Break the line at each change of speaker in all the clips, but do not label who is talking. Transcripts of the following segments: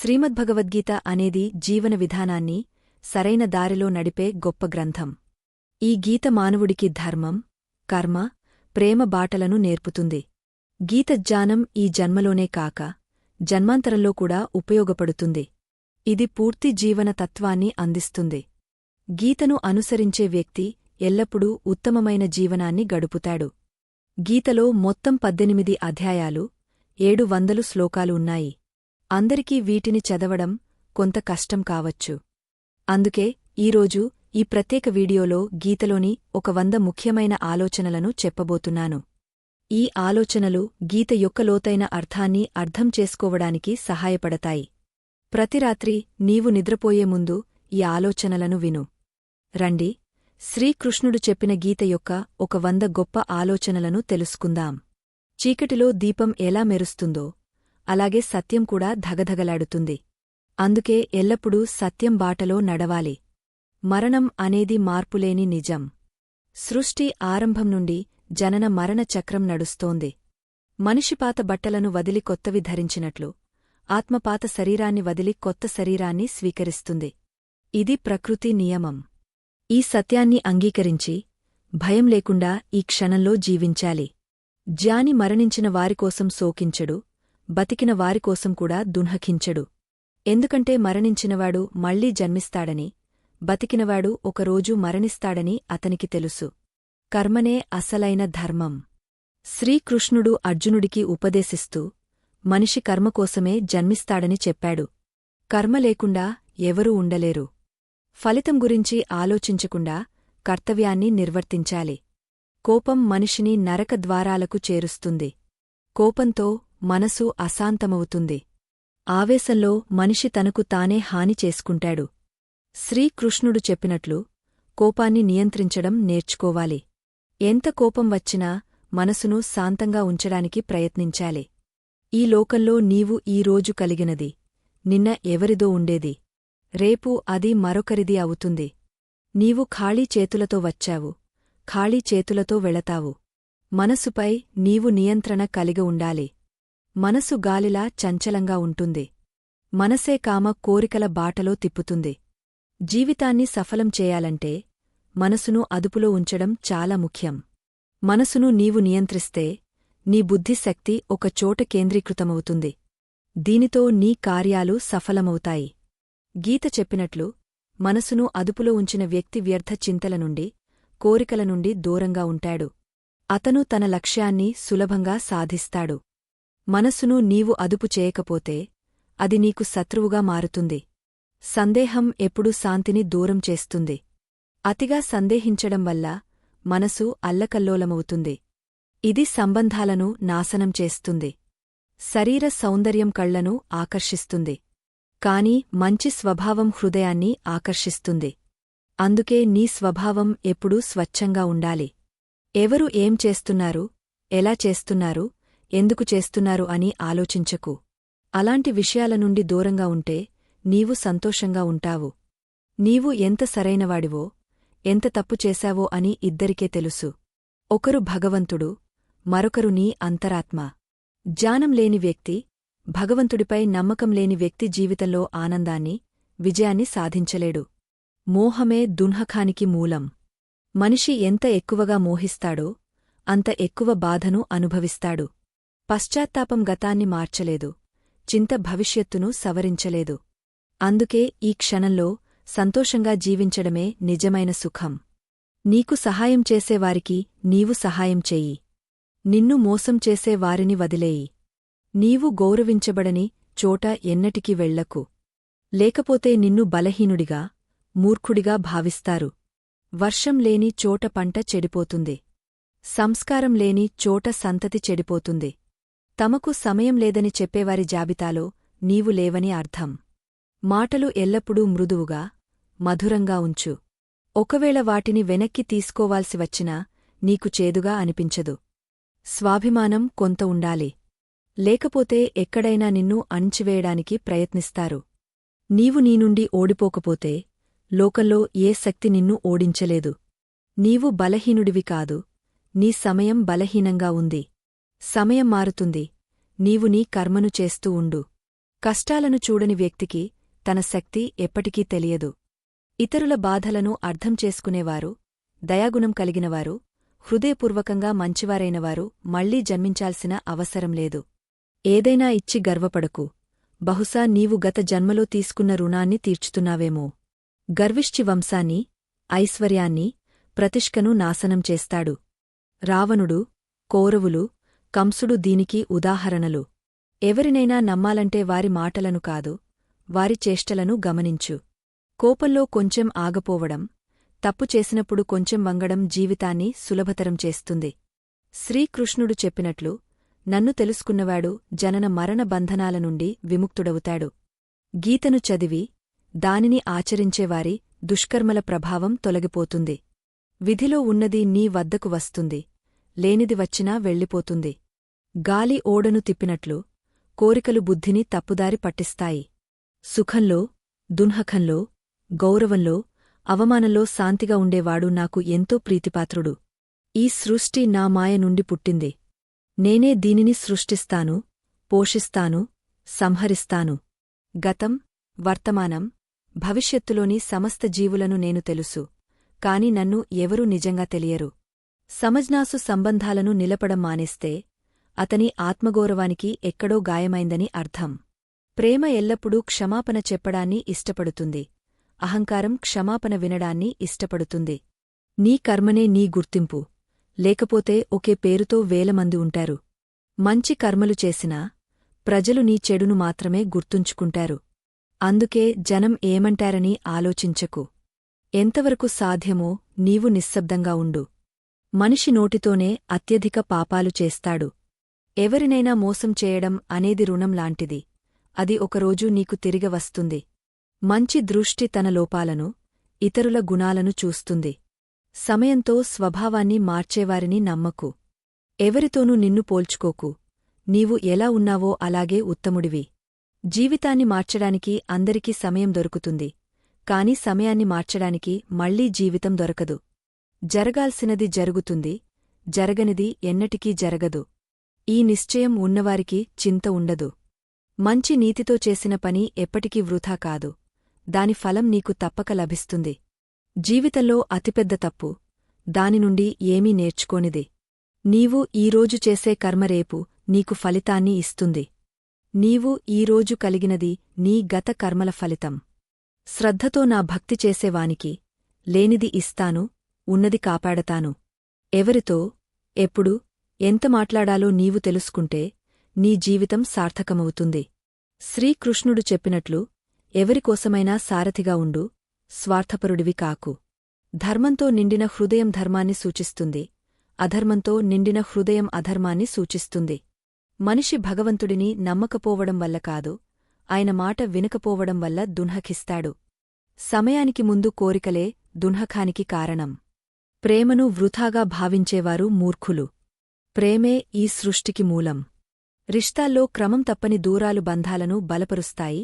శ్రీమద్భగవద్గీత అనేది జీవన విధానాన్ని సరైన దారిలో నడిపే గొప్ప గ్రంథం. ఈ గీత మానవుడికి ధర్మం కర్మ ప్రేమ బాటలను నేర్పుతుంది. గీత జ్ఞానం ఈ జన్మలోనే కాక జన్మాంతరంలో కూడా ఉపయోగపడుతుంది. ఇది పూర్తి జీవన తత్వాన్ని అందిస్తుంది. గీతను అనుసరించే వ్యక్తి ఎల్లప్పుడూ ఉత్తమమైన జీవనాన్ని గడుపుతాడు. గీతలో మొత్తం పద్దెనిమిది అధ్యాయాలు ఏడు వందలు శ్లోకాలు ఉన్నాయి. అందరికీ వీటిని చదవడం కొంత కష్టం కావచ్చు. అందుకే ఈరోజు ఈ ప్రత్యేక వీడియోలో గీతలోని ఒక వంద ముఖ్యమైన ఆలోచనలను చెప్పబోతున్నాను. ఈ ఆలోచనలు గీత యొక్క లోతైన అర్థాన్ని అర్థం చేసుకోవడానికి సహాయపడతాయి. ప్రతిరాత్రి నీవు నిద్రపోయే ముందు ఈ ఆలోచనలను విను. రండి శ్రీకృష్ణుడు చెప్పిన గీత యొక్క ఒక వంద గొప్ప ఆలోచనలను తెలుసుకుందాం. చీకటిలో దీపం ఎలా మెరుస్తుందో అలాగే సత్యం కూడా ధగధగలాడుతుంది. అందుకే ఎల్లప్పుడూ సత్యం బాటలో నడవాలి. మరణం అనేది మార్పులేని నిజం. సృష్టి ఆరంభం నుండి జనన మరణ చక్రం నడుస్తోంది. మనిషిపాత బట్టలను వదిలి కొత్తవి ధరించినట్లు ఆత్మపాత శరీరాన్ని వదిలి కొత్త శరీరాన్ని స్వీకరిస్తుంది. ఇది ప్రకృతి నియమం. ఈ సత్యాన్ని అంగీకరించి భయం లేకుండా ఈ క్షణంలో జీవించాలి. జ్ఞాని మరణించిన వారికోసం శోకించడు బతికిన వారికోసం కూడా దున్హకించడు. ఎందుకంటే మరణించినవాడు మళ్ళీ జన్మిస్తాడని బతికినవాడు ఒకరోజు మరణిస్తాడని అతనికి తెలుసు. కర్మనే అసలైన ధర్మం. శ్రీకృష్ణుడు అర్జునుడికి ఉపదేశిస్తూ మనిషి కర్మకోసమే జన్మిస్తాడని చెప్పాడు. కర్మ లేకుండా ఎవరూ ఉండలేరు. ఫలితం గురించి ఆలోచించకుండా కర్తవ్యాన్ని నిర్వర్తించాలి. కోపం మనిషిని నరక ద్వారాలకు చేరుస్తుంది. కోపంతో మనసు అశాంతమవుతుంది. ఆవేశంలో మనిషి తనకు తానే హాని చేసుకుంటాడు. శ్రీకృష్ణుడు చెప్పినట్లు కోపాన్ని నియంత్రించడం నేర్చుకోవాలి. ఎంత కోపం వచ్చినా మనసును శాంతంగా ఉంచడానికి ప్రయత్నించాలి. ఈ లోకంలో నీవు ఈరోజు కలిగినది నిన్న ఎవరిదో ఉండేది. రేపు అది మరొకరిది అవుతుంది. నీవు ఖాళీ చేతులతో వచ్చావు ఖాళీ చేతులతో వెళతావు. మనసుపై నీవు నియంత్రణ కలిగి ఉండాలి. మనసు గాలిలా చంచలంగా ఉంటుంది. మనసే కామ కోరికల బాటలో తిప్పుతుంది. జీవితాన్ని సఫలం చేయాలంటే మనసును అదుపులో ఉంచడం చాలా ముఖ్యం. మనసును నీవు నియంత్రిస్తే నీ బుద్ధిశక్తి ఒకచోట కేంద్రీకృతమవుతుంది. దీనితో నీ కార్యాలు సఫలమవుతాయి. గీత చెప్పినట్లు మనసును అదుపులో ఉంచిన వ్యక్తి వ్యర్థ చింతల నుండి కోరికల నుండి దూరంగా ఉంటాడు. అతను తన లక్ష్యాన్ని సులభంగా సాధిస్తాడు. మనసును నీవు అదుపు చేయకపోతే అది నీకు శత్రువుగా మారుతుంది. సందేహం ఎప్పుడూ శాంతిని దూరం చేస్తుంది. అతిగా సందేహించడం వల్ల మనసు అల్లకల్లోలమవుతుంది. ఇది సంబంధాలను నాశనం చేస్తుంది. శరీర సౌందర్యం కళ్ళను ఆకర్షిస్తుంది. కాని మంచి స్వభావం హృదయాన్ని ఆకర్షిస్తుంది. అందుకే నీ స్వభావం ఎప్పుడూ స్వచ్ఛంగా ఉండాలి. ఎవరు ఏం చేస్తున్నారు? ఎలా చేస్తున్నారు? ఎందుకు చేస్తున్నారు అని ఆలోచించకు. అలాంటి విషయాల నుండి దూరంగా ఉంటే నీవు సంతోషంగా ఉంటావు. నీవు ఎంత సరైనవాడివో ఎంత తప్పు చేశావో అని ఇద్దరికే తెలుసు. ఒకరు భగవంతుడు మరొకరు నీ అంతరాత్మ. జ్ఞానం లేని వ్యక్తి భగవంతుడిపై నమ్మకం లేని వ్యక్తి జీవితంలో ఆనందాన్ని విజయాన్ని సాధించలేడు. మోహమే దున్హఖానికి మూలం. మనిషి ఎంత ఎక్కువగా మోహిస్తాడో అంత ఎక్కువ బాధను అనుభవిస్తాడు. పశ్చాత్తాపం గతాన్ని మార్చలేదు. చింత భవిష్యత్తును సవరించలేదు. అందుకే ఈ క్షణంలో సంతోషంగా జీవించడమే నిజమైన సుఖం. నీకు సహాయం చేసేవారికి నీవు సహాయం చెయ్యి నిన్ను మోసం చేసే వారిని వదిలేయి. నీవు గౌరవించబడని చోట ఎన్నటికీ వెళ్ళకు. లేకపోతే నిన్ను బలహీనుడిగా మూర్ఖుడిగా భావిస్తారు. వర్షం లేని చోట పంట చెడిపోతుంది. సంస్కారం లేని చోట సంతతి చెడిపోతుంది. తమకు సమయం లేదని చెప్పేవారి జాబితాలో నీవు లేవని అర్థం. మాటలు ఎల్లప్పుడూ మృదువుగా మధురంగా ఉంచు. ఒకవేళ వాటిని వెనక్కి తీసుకోవాల్సి వచ్చినా నీకు చేదుగా అనిపించదు. స్వాభిమానం కొంత ఉండాలి. లేకపోతే ఎక్కడైనా నిన్ను అణిచివేయడానికి ప్రయత్నిస్తారు. నీవు నీ నుండి ఓడిపోకపోతే లోకంలో ఏ శక్తి నిన్ను ఓడించలేదు. నీవు బలహీనుడివి కాదు. నీ సమయం బలహీనంగా ఉంది. సమయం మారుతుంది. నీవు నీ కర్మను చేస్తూ ఉండు. కష్టాలను చూడని వ్యక్తికి తన శక్తి ఎప్పటికీ తెలియదు. ఇతరుల బాధలను అర్థం చేసుకునేవారు దయాగుణం కలిగినవారు హృదయపూర్వకంగా మంచివారైనవారు మళ్ళీ జన్మించాల్సిన అవసరం లేదు. ఏదైనా ఇచ్చి గర్వపడకు. బహుశా నీవు గత జన్మలో తీసుకున్న రుణాన్ని తీర్చుతున్నావేమో. గర్విష్చి వంశాన్ని ఐశ్వర్యాన్ని ప్రతిష్కను నాశనం చేస్తాడు. రావణుడు కౌరవులు కంసుడు దీనికి ఉదాహరణలు. ఎవరినైనా నమ్మాలంటే వారి మాటలను కాదు వారి చేష్టలను గమనించు. కోపంలో కొంచెం ఆగపోవడం తప్పు చేసినప్పుడు కొంచెం వంగడం జీవితాన్ని సులభతరం చేస్తుంది. శ్రీకృష్ణుడు చెప్పినట్లు నన్ను తెలుసుకున్నవాడు జనన మరణ బంధనాల నుండి విముక్తుడవుతాడు. గీతను చదివి దానిని ఆచరించేవారి దుష్కర్మల ప్రభావం తొలగిపోతుంది. విధిలో ఉన్నది నీ వద్దకు వస్తుంది. లేనిది వచ్చినా వెళ్ళిపోతుంది. గాలి ఓడను తిప్పినట్లు కోరికలు బుద్ధిని తప్పుదారి పట్టిస్తాయి. సుఖంలో దున్హఖంలో గౌరవంలో అవమానంలో శాంతిగా ఉండేవాడు నాకు ఎంతో ప్రీతిపాత్రుడు. ఈ సృష్టి నా మాయ నుండి పుట్టింది. నేనే దీనిని సృష్టిస్తాను పోషిస్తాను సంహరిస్తాను. గతం వర్తమానం భవిష్యత్తులోని సమస్త జీవులను నేను తెలుసు కాని నన్ను ఎవరూ నిజంగా తెలియరు. సమజ్నాసు సంబంధాలను నిలపడం మానేస్తే అతని ఆత్మగౌరవానికి ఎక్కడో గాయమైందని అర్థం. ప్రేమ ఎల్లప్పుడూ క్షమాపణ చెప్పడాన్ని ఇష్టపడుతుంది. అహంకారం క్షమాపణ వినడాన్ని ఇష్టపడుతుంది. నీ కర్మనే నీ గుర్తింపు. లేకపోతే ఒకే పేరుతో వేలమంది ఉంటారు. మంచి కర్మలు చేసినా ప్రజలు నీ చెడును మాత్రమే గుర్తుంచుకుంటారు. అందుకే జనం ఏమంటారని ఆలోచించకు. ఎంతవరకు సాధ్యమో నీవు నిశ్శబ్దంగా ఉండు. మనిషి నోటితోనే అత్యధిక పాపాలు చేస్తాడు. ఎవరినైనా మోసం చేయడం అనేది రుణం లాంటిది. అది ఒకరోజు నీకు తిరిగి వస్తుంది. మంచి దృష్టి తన లోపాలను ఇతరుల గుణాలను చూస్తుంది. సమయంతో స్వభావాన్ని మార్చేవారిని నమ్మకు. ఎవరితోనూ నిన్ను పోల్చుకోకు. నీవు ఎలా ఉన్నావో అలాగే ఉత్తముడివి. జీవితాన్ని మార్చడానికి అందరికీ సమయం దొరుకుతుంది. కాని సమయాన్ని మార్చడానికి మళ్ళీ జీవితం దొరకదు. జరగాల్సినది జరుగుతుంది జరగనిది ఎన్నటికీ జరగదు. ఈ నిశ్చయం ఉన్నవారికి చింత ఉండదు. మంచి నీతితో చేసిన పని ఎప్పటికీ వృథా కాదు. దాని ఫలం నీకు తప్పక లభిస్తుంది. జీవితంలో అతిపెద్ద తప్పు. దాని నుండి ఏమీ నేర్చుకోనిది. నీవు ఈరోజు చేసే కర్మరేపు నీకు ఫలితాన్ని ఇస్తుంది. నీవు ఈరోజు కలిగినది నీ గత కర్మల ఫలితం. శ్రద్ధతో నా భక్తి చేసేవానికి లేనిది ఇస్తాను ఉన్నది కాపాడతాను. ఎవరితో ఎప్పుడు ఎంత మాట్లాడాలో నీవు తెలుసుకుంటే నీ జీవితం సార్థకమవుతుంది. శ్రీకృష్ణుడు చెప్పినట్లు ఎవరికోసమైనా సారథిగా ఉండు స్వార్థపరుడివి కాకు. ధర్మంతో నిండిన హృదయం ధర్మాన్ని సూచిస్తుంది. అధర్మంతో నిండిన హృదయం అధర్మాన్ని సూచిస్తుంది. మనిషి భగవంతుడిని నమ్మకపోవడం వల్ల కాదు ఆయన మాట వినకపోవడం వల్ల దున్హకిస్తాడు. సమయానికి ముందు కోరికలే దున్హఖానికి కారణం. ప్రేమను వృథాగా భావించేవారు మూర్ఖులు. ప్రేమే ఈ సృష్టికి మూలం. రిష్తాల్లో క్రమం తప్పని దూరాలు బంధాలను బలపరుస్తాయి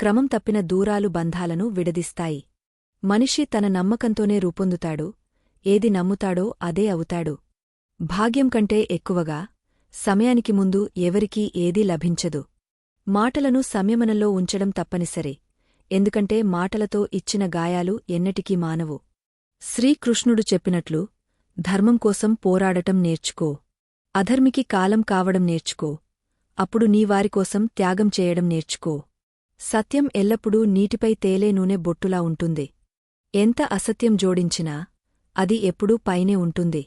క్రమం తప్పిన దూరాలు బంధాలను విడదీస్తాయి. మనిషి తన నమ్మకంతోనే రూపొందుతాడు ఏది నమ్ముతాడో అదే అవుతాడు. భాగ్యం కంటే ఎక్కువగా సమయానికి ముందు ఎవరికీ ఏదీ లభించదు. మాటలను సంయమనంలో ఉంచడం తప్పనిసరి ఎందుకంటే మాటలతో ఇచ్చిన గాయాలు ఎన్నటికీ మానవు. శ్రీకృష్ణుడు చెప్పినట్లు ధర్మం కోసం పోరాడటం నేర్చుకో. అధర్మికి కాలం కావడం నేర్చుకో. అప్పుడు నీవారికోసం త్యాగం చేయడం నేర్చుకో. సత్యం ఎల్లప్పుడూ నీటిపై తేలే నూనె బొట్టులా ఉంటుంది. ఎంత అసత్యం జోడించినా అది ఎప్పుడూ పైనే ఉంటుంది.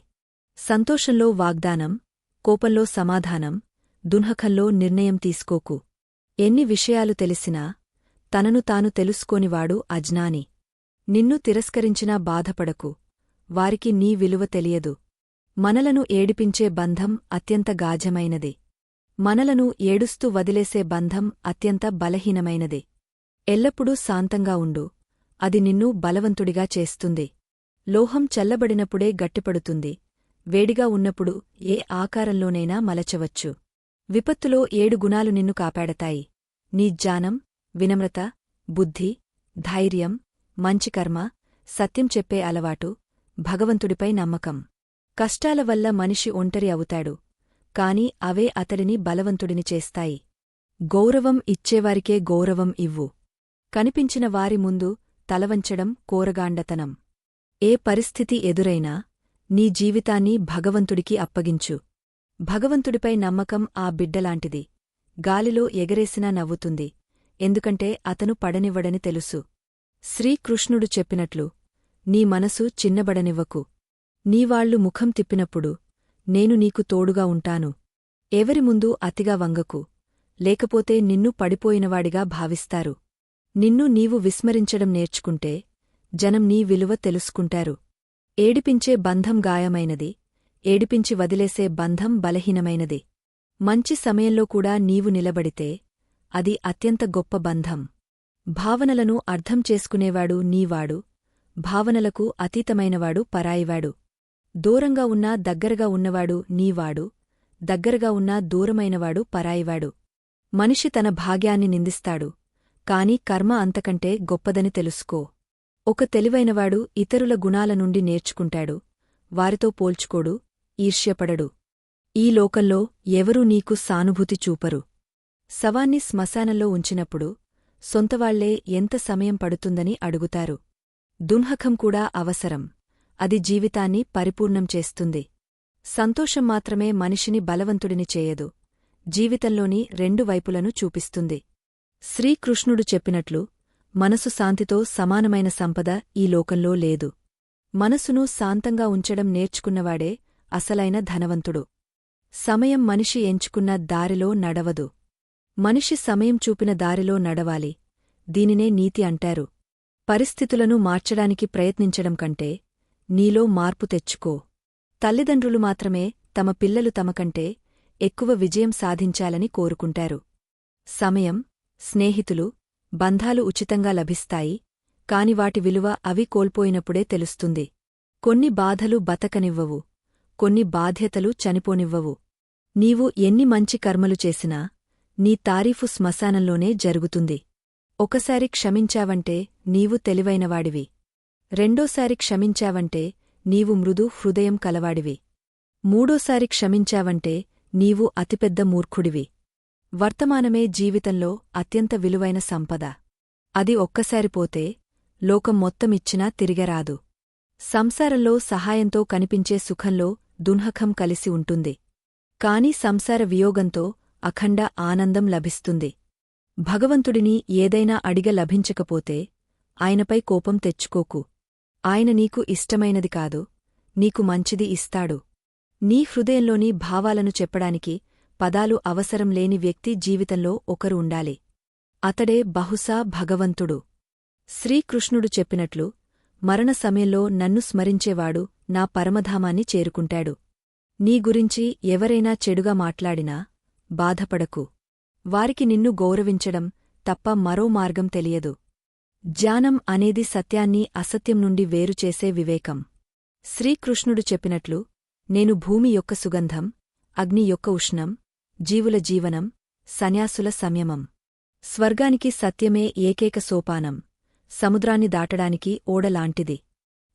సంతోషంలో వాగ్దానం కోపంలో సమాధానం దున్హకంలో నిర్ణయం తీసుకోకు. ఎన్ని విషయాలు తెలిసినా తనను తాను తెలుసుకోనివాడు అజ్ఞాని. నిన్ను తిరస్కరించినా బాధపడకు. వారికి నీ విలువ తెలియదు. మనలను ఏడిపించే బంధం అత్యంత గాజమైనది. మనలను ఏడుస్తూ వదిలేసే బంధం అత్యంత బలహీనమైనది. ఎల్లప్పుడూ శాంతంగా ఉండు. అది నిన్ను బలవంతుడిగా చేస్తుంది. లోహం చల్లబడినప్పుడే గట్టిపడుతుంది. వేడిగా ఉన్నప్పుడు ఏ ఆకారంలోనైనా మలచవచ్చు. విపత్తులో ఏడు గుణాలు నిన్ను కాపాడతాయి. నీ జ్ఞానం వినమ్రత బుద్ధి ధైర్యం మంచి కర్మ సత్యం చెప్పే అలవాటు భగవంతుడిపై నమ్మకం. కష్టాల వల్ల మనిషి ఒంటరి అవుతాడు కాని అవే అతడిని బలవంతుడిని చేస్తాయి. గౌరవం ఇచ్చేవారికే గౌరవం ఇవ్వు. కనిపించిన వారి ముందు తలవంచడం కోరగాండతనం. ఏ పరిస్థితి ఎదురైనా నీ జీవితాన్ని భగవంతుడికి అప్పగించు. భగవంతుడిపై నమ్మకం ఆ బిడ్డలాంటిది. గాలిలో ఎగరేసినా నవ్వుతుంది ఎందుకంటే అతను పడనివ్వడని తెలుసు. శ్రీకృష్ణుడు చెప్పినట్లు నీ మనసు చిన్నబడనివ్వకు. నీవాళ్ళు ముఖం తిప్పినప్పుడు నేను నీకు తోడుగా ఉంటాను. ఎవరి ముందు అతిగా వంగకు. లేకపోతే నిన్ను పడిపోయినవాడిగా భావిస్తారు. నిన్ను నీవు విస్మరించడం నేర్చుకుంటే జనం నీ విలువ తెలుసుకుంటారు. ఏడిపించే బంధం గాయమైనది. ఏడిపించి వదిలేసే బంధం బలహీనమైనది. మంచి సమయంలో కూడా నీవు నిలబడితే అది అత్యంత గొప్ప బంధం. భావనలను అర్థం చేసుకునేవాడు నీవాడు భావనలకు అతీతమైనవాడు పరాయివాడు. దూరంగా ఉన్నా దగ్గరగా ఉన్నవాడు నీవాడు దగ్గరగా ఉన్నా దూరమైనవాడు పరాయివాడు. మనిషి తన భాగ్యాన్ని నిందిస్తాడు కాని కర్మ అంతకంటే గొప్పదని తెలుసుకో. ఒక తెలివైనవాడు ఇతరుల గుణాల నుండి నేర్చుకుంటాడు వారితో పోల్చుకోడు ఈర్ష్యపడడు. ఈ లోకంలో ఎవరూ నీకు సానుభూతి చూపరు. శవాన్ని శ్మశానంలో ఉంచినప్పుడు సొంతవాళ్ళే ఎంత సమయం పడుతుందని అడుగుతారు. దున్హకం కూడా అవసరం. అది జీవితాన్ని పరిపూర్ణం చేస్తుంది. సంతోషం మాత్రమే మనిషిని బలవంతుడిని చేయదు. జీవితంలోని రెండు వైపులను చూపిస్తుంది. శ్రీకృష్ణుడు చెప్పినట్లు మనసు శాంతితో సమానమైన సంపద ఈ లోకంలో లేదు. మనసును శాంతంగా ఉంచడం నేర్చుకున్నవాడే అసలైన ధనవంతుడు. సమయం మనిషి ఎంచుకున్న దారిలో నడవదు. మనిషి సమయం చూపిన దారిలో నడవాలి. దీనినే నీతి అంటారు. పరిస్థితులను మార్చడానికి ప్రయత్నించడం కంటే నీలో మార్పు తెచ్చుకో. తల్లిదండ్రులు మాత్రమే తమ పిల్లలు తమకంటే ఎక్కువ విజయం సాధించాలని కోరుకుంటారు. సమయం స్నేహితులు బంధాలు ఉచితంగా లభిస్తాయి కాని వాటి విలువ అవి కోల్పోయినప్పుడే తెలుస్తుంది. కొన్ని బాధలు బతకనివ్వవు కొన్ని బాధ్యతలు చనిపోనివ్వవు. నీవు ఎన్ని మంచి కర్మలు చేసినా నీ తారీఫు శ్మశానంలోనే జరుగుతుంది. ఒకసారి క్షమించావంటే నీవు తెలివైనవాడివి. రెండోసారి క్షమించావంటే నీవు మృదు హృదయం కలవాడివి. మూడోసారి క్షమించావంటే నీవు అతిపెద్ద మూర్ఖుడివి. వర్తమానమే జీవితంలో అత్యంత విలువైన సంపద. అది ఒక్కసారి పోతే లోకం మొత్తమిచ్చినా తిరిగరాదు. సంసారంలో సహాయంతో కనిపించే సుఖంలో దున్హకం కలిసి ఉంటుంది. కాని సంసార వియోగంతో అఖండ ఆనందం లభిస్తుంది. భగవంతుడిని ఏదైనా అడిగ లభించకపోతే ఆయనపై కోపం తెచ్చుకోకు. ఆయన నీకు ఇష్టమైనది కాదు నీకు మంచిది ఇస్తాడు. నీ హృదయంలోని భావాలను చెప్పడానికి పదాలు అవసరం లేని వ్యక్తి జీవితంలో ఒకరు ఉండాలి. అతడే బహుశా భగవంతుడు. శ్రీకృష్ణుడు చెప్పినట్లు మరణ సమయంలో నన్ను స్మరించేవాడు నా పరమధామాన్ని చేరుకుంటాడు. నీ గురించి ఎవరైనా చెడుగా మాట్లాడినా బాధపడకు. వారికి నిన్ను గౌరవించడం తప్ప మరో మార్గం తెలియదు. జ్ఞానం అనేది సత్యాన్ని అసత్యం నుండి వేరుచేసే వివేకం. శ్రీకృష్ణుడు చెప్పినట్లు నేను భూమి యొక్క సుగంధం అగ్ని యొక్క ఉష్ణం జీవుల జీవనం సన్యాసుల సంయమం. స్వర్గానికి సత్యమే ఏకైక సోపానం సముద్రాన్ని దాటడానికి ఓడలాంటిది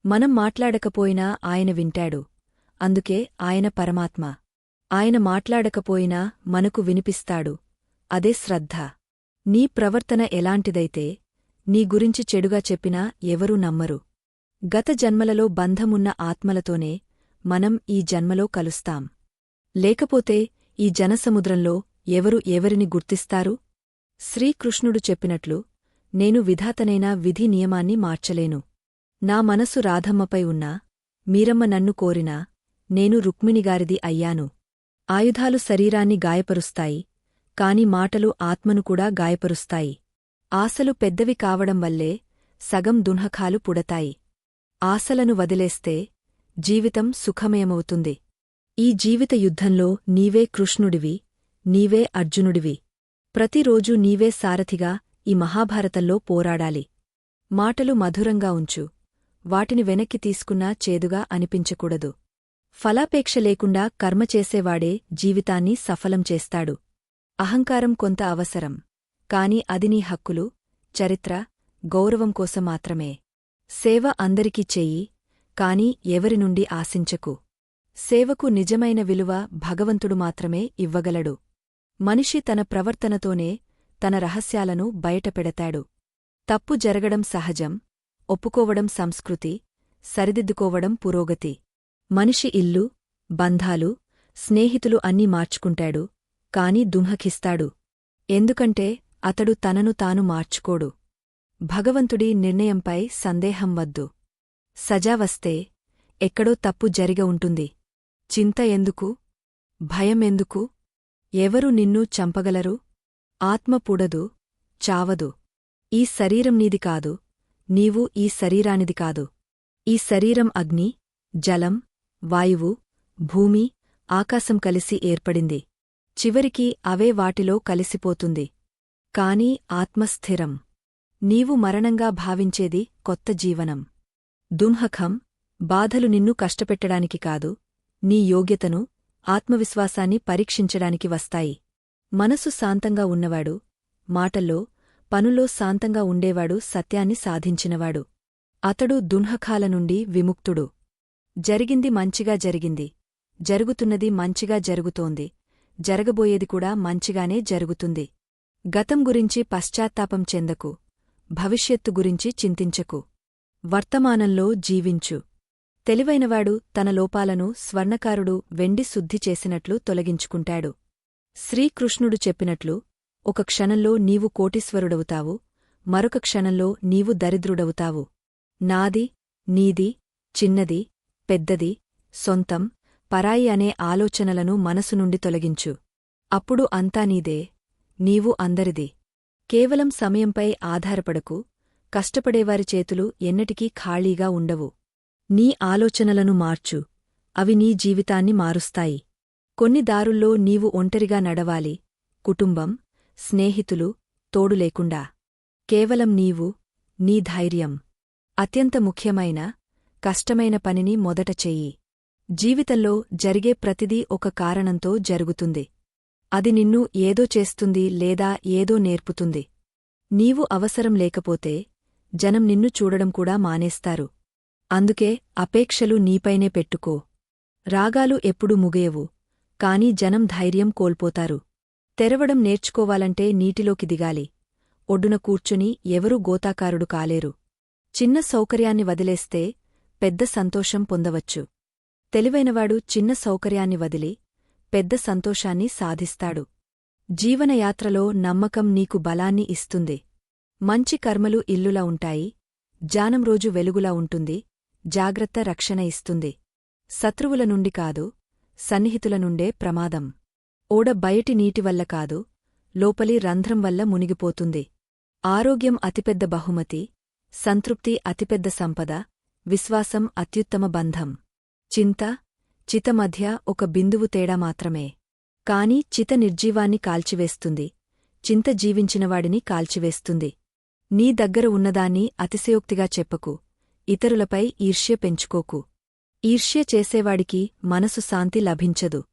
మనం మాట్లాడకపోయినా ఆయన వింటాడు అందుకే ఆయన పరమాత్మ. ఆయన మాట్లాడకపోయినా మనకు వినిపిస్తాడు. అదే శ్రద్ధ. నీ ప్రవర్తన ఎలాంటిదైతే నీ గురించి చెడుగా చెప్పినా ఎవరూ నమ్మరు. గత జన్మలలో బంధమున్న ఆత్మలతోనే మనం ఈ జన్మలో కలుస్తాం. లేకపోతే ఈ జనసముద్రంలో ఎవరు ఎవరిని గుర్తిస్తారు? శ్రీకృష్ణుడు చెప్పినట్లు నేను విధాతనైనా విధి నియమాన్ని మార్చలేను. నా మనసు రాధమ్మపై ఉన్నా మీరమ్మ నన్ను కోరినా నేను రుక్మిణిగారిది అయ్యాను. ఆయుధాలు శరీరాన్ని గాయపరుస్తాయి కాని మాటలు ఆత్మను కూడా గాయపరుస్తాయి. ఆశలు పెద్దవి కావడం వల్లే సగం దున్హకాలు పుడతాయి. ఆశలను వదిలేస్తే జీవితం సుఖమయమవుతుంది. ఈ జీవిత యుద్ధంలో నీవే కృష్ణుడివి నీవే అర్జునుడివి. ప్రతిరోజూ నీవే సారథిగా ఈ మహాభారతంలో పోరాడాలి. మాటలు మధురంగా ఉంచు వాటిని వెనక్కి తీసుకున్నా చేదుగా అనిపించకూడదు. ఫలాపేక్ష లేకుండా కర్మ చేసేవాడే జీవితాన్ని సఫలం చేస్తాడు. అహంకారం కొంత అవసరం. కాని అది నీ హక్కులు చరిత్ర గౌరవం కోసం మాత్రమే. సేవ అందరికీ చెయ్యి కాని ఎవరి నుండి ఆశించకు. సేవకు నిజమైన విలువ భగవంతుడు మాత్రమే ఇవ్వగలడు. మనిషి తన ప్రవర్తనతోనే తన రహస్యాలను బయటపెడతాడు. తప్పు జరగడం సహజం ఒప్పుకోవడం సంస్కృతి సరిదిద్దుకోవడం పురోగతి. మనిషి ఇల్లు బంధాలు స్నేహితులు అన్నీ మార్చుకుంటాడు కాని దుంహకిస్తాడు ఎందుకంటే అతడు తనను తాను మార్చుకోడు. భగవంతుడి నిర్ణయంపై సందేహం వద్దు. సజావస్తే ఎక్కడో తప్పు జరిగ ఉంటుంది. చింత ఎందుకు? భయం ఎందుకు? ఎవరు నిన్ను చంపగలరు? ఆత్మ పుడదు చావదు. ఈ శరీరం నీది కాదు నీవు ఈ శరీరానిది కాదు. ఈ శరీరం అగ్ని జలం వాయువు భూమి ఆకాశం కలిసి ఏర్పడింది. చివరికి అవే వాటిలో కలిసిపోతుంది. కాని ఆత్మస్థిరం నీవు మరణంగా భావించేది కొత్త జీవనం. దుంహఖం బాధలు నిన్ను కష్టపెట్టడానికి కాదు నీ యోగ్యతను ఆత్మవిశ్వాసాన్ని పరీక్షించడానికి వస్తాయి. మనసు శాంతంగా ఉన్నవాడు మాటల్లో పనులో శాంతంగా ఉండేవాడు సత్యాన్ని సాధించినవాడు. అతడు దున్హఖాల నుండి విముక్తుడు. జరిగింది మంచిగా జరిగింది. జరుగుతున్నది మంచిగా జరుగుతోంది. జరగబోయేది కూడా మంచిగానే జరుగుతుంది. గతం గురించి పశ్చాత్తాపం చెందకు. భవిష్యత్తు గురించి చింతించకు. వర్తమానంలో జీవించు. తెలివైనవాడు తన లోపాలను స్వర్ణకారుడు వెండి శుద్ధి చేసినట్లు తొలగించుకుంటాడు. శ్రీకృష్ణుడు చెప్పినట్లు ఒక క్షణంలో నీవు కోటీశ్వరుడవుతావు మరొక క్షణంలో నీవు దరిద్రుడవుతావు. నాది నీది చిన్నది పెద్దది సొంతం పరాయి అనే ఆలోచనలను మనసు నుండి తొలగించు. అప్పుడు అంతా నీదే నీవు అందరిది. కేవలం సమయంపై ఆధారపడకు కష్టపడేవారి చేతులు ఎన్నటికీ ఖాళీగా ఉండవు. నీ ఆలోచనలను మార్చు అవి నీ జీవితాన్ని మారుస్తాయి. కొన్ని దారుల్లో నీవు ఒంటరిగా నడవాలి కుటుంబం స్నేహితులు తోడు లేకుండా. కేవలం నీవు నీ ధైర్యం. అత్యంత ముఖ్యమైన కష్టమైన పనిని మొదట చెయ్యి. జీవితంలో జరిగే ప్రతిదీ ఒక కారణంతో జరుగుతుంది. అది నిన్ను ఏదో చేస్తుంది లేదా ఏదో నేర్పుతుంది. నీవు అవసరం లేకపోతే జనం నిన్ను చూడడం కూడా మానేస్తారు. అందుకే అపేక్షలు నీపైనే పెట్టుకో. రాగాలు ఎప్పుడు ముగేవు కాని జనం ధైర్యం కోల్పోతారు. తెరవడం నేర్చుకోవాలంటే నీటిలోకి దిగాలి. ఒడ్డున కూర్చుని ఎవరూ గోతాకారుడు కాలేరు. చిన్న సౌకర్యాన్ని వదిలేస్తే పెద్ద సంతోషం పొందవచ్చు. తెలివైనవాడు చిన్న సౌకర్యాన్ని వదిలి పెద్ద సంతోషాన్ని సాధిస్తాడు. జీవనయాత్రలో నమ్మకం నీకు బలాన్ని ఇస్తుంది. మంచి కర్మలు ఇల్లులా ఉంటాయి. జానం రోజు వెలుగులా ఉంటుంది. జాగ్రత్త రక్షణ ఇస్తుంది. శత్రువుల నుండి కాదు సన్నిహితుల నుండే ప్రమాదం. ఓడ బయటి నీటివల్ల కాదు లోపలి రంధ్రం వల్ల మునిగిపోతుంది. ఆరోగ్యం అతిపెద్ద బహుమతి సంతృప్తి అతిపెద్ద సంపద విశ్వాసం అత్యుత్తమ బంధం. చింత చిత మధ్య ఒక బిందువు తేడా మాత్రమే. కాని చిత నిర్జీవాన్ని కాల్చివేస్తుంది. చింత జీవించినవాడిని కాల్చివేస్తుంది. నీ దగ్గర ఉన్నదాన్ని అతిశయోక్తిగా చెప్పకు. ఇతరులపై ఈర్ష్య పెంచుకోకు. ఈర్ష్య చేసేవాడికి మనసు శాంతి లభించదు.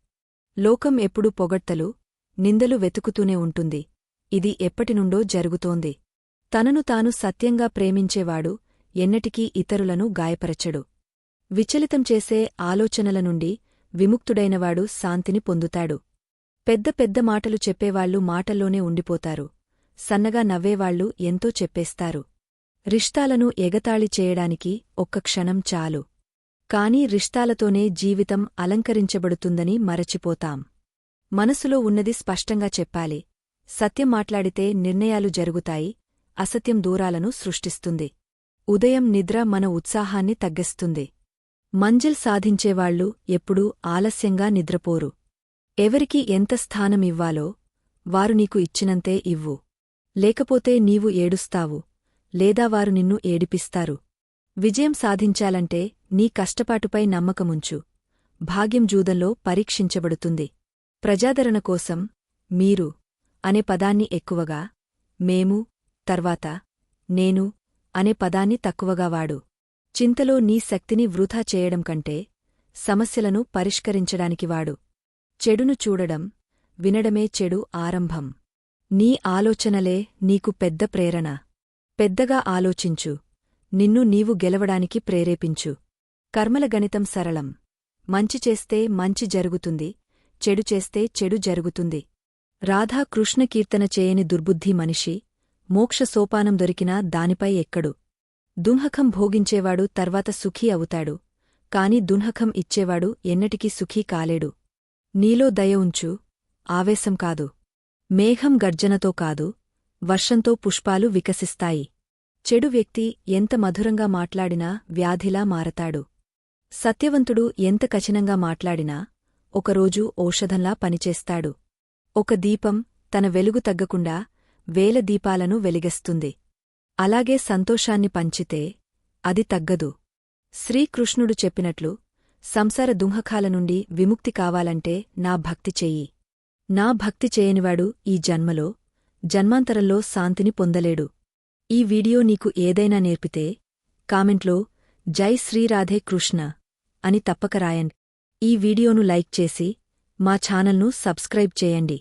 లోకం ఎప్పుడు పొగడ్తలు నిందలు వెతుకుతూనే ఉంటుంది. ఇది ఎప్పటినుండో జరుగుతోంది. తనను తాను సత్యంగా ప్రేమించేవాడు ఎన్నటికీ ఇతరులను గాయపరచడు. విచలితం చేసే ఆలోచనల నుండి విముక్తుడైనవాడు శాంతిని పొందుతాడు. పెద్ద పెద్ద మాటలు చెప్పేవాళ్ళు మాటల్లోనే ఉండిపోతారు. సన్నగా నవ్వేవాళ్ళు ఎంతో చెప్పేస్తారు. రిష్తాలను ఎగతాళి చేయడానికి ఒక్క క్షణం చాలు. కాని రిష్తాలతోనే జీవితం అలంకరించబడుతుందని మరచిపోతాం. మనసులో ఉన్నది స్పష్టంగా చెప్పాలి. సత్యం మాట్లాడితే నిర్ణయాలు జరుగుతాయి. అసత్యం దూరాలను సృష్టిస్తుంది. ఉదయం నిద్ర మన ఉత్సాహాన్ని తగ్గిస్తుంది. మంజిల్ సాధించేవాళ్ళు ఎప్పుడూ ఆలస్యంగా నిద్రపోరు. ఎవరికి ఎంత స్థానమివ్వాలో వారు నీకు ఇచ్చినంతే ఇవ్వు. లేకపోతే నీవు ఏడుస్తావు లేదా వారు నిన్ను ఏడిపిస్తారు. విజయం సాధించాలంటే నీ కష్టపాటుపై నమ్మకముంచు. భాగ్యం జూదంలో పరీక్షించబడుతుంది. ప్రజాదరణ కోసం మీరు అనే పదాన్ని ఎక్కువగా మేము తర్వాత నేను అనే పదాన్ని తక్కువగా వాడు. చింతలో నీ శక్తిని వృధా చేయడం కంటే సమస్యలను పరిష్కరించడానికి వాడు. చెడును చూడడం వినడమే చెడు ఆరంభం. నీ ఆలోచనలే నీకు పెద్ద ప్రేరణ. పెద్దగా ఆలోచించు. నిన్ను నీవు గెలవడానికి ప్రేరేపించు. కర్మల గణితం సరళం. మంచి చేస్తే మంచి జరుగుతుంది చెడు చేస్తే చెడు జరుగుతుంది. రాధా కృష్ణ కీర్తన చేయని దుర్బుద్ధి మనిషి మోక్ష సోపానం దొరికినా దానిపై ఎక్కడు. దుంహకం భోగించేవాడు తర్వాత సుఖీ అవుతాడు. కాని దున్హకం ఇచ్చేవాడు ఎన్నటికీ సుఖీ కాలేడు. నీలో దయ ఉంచు. ఆవేశం కాదు. మేఘం గర్జనతో కాదు. వర్షంతో పుష్పాలు వికసిస్తాయి. చెడు వ్యక్తి ఎంత మధురంగా మాట్లాడినా వ్యాధిలా మారతాడు. సత్యవంతుడు ఎంత కఠినంగా మాట్లాడినా ఒకరోజు ఔషధంలా పనిచేస్తాడు. ఒక దీపం తన వెలుగు తగ్గకుండా వేల దీపాలను వెలిగస్తుంది. అలాగే సంతోషాన్ని పంచితే అది తగ్గదు. శ్రీకృష్ణుడు చెప్పినట్లు సంసార దుంహకాల నుండి విముక్తి కావాలంటే నా భక్తి చెయ్యి నా భక్తి చేయనివాడు ఈ జన్మలో జన్మాంతరంలో శాంతిని పొందలేడు. ఈ వీడియో నీకు ఏదైనా నేర్పితే కామెంట్లో జై శ్రీరాధే కృష్ణ అని తప్పక రాయండి. ఈ వీడియోను లైక్ చేసి మా ఛానల్ను సబ్స్క్రైబ్ చేయండి.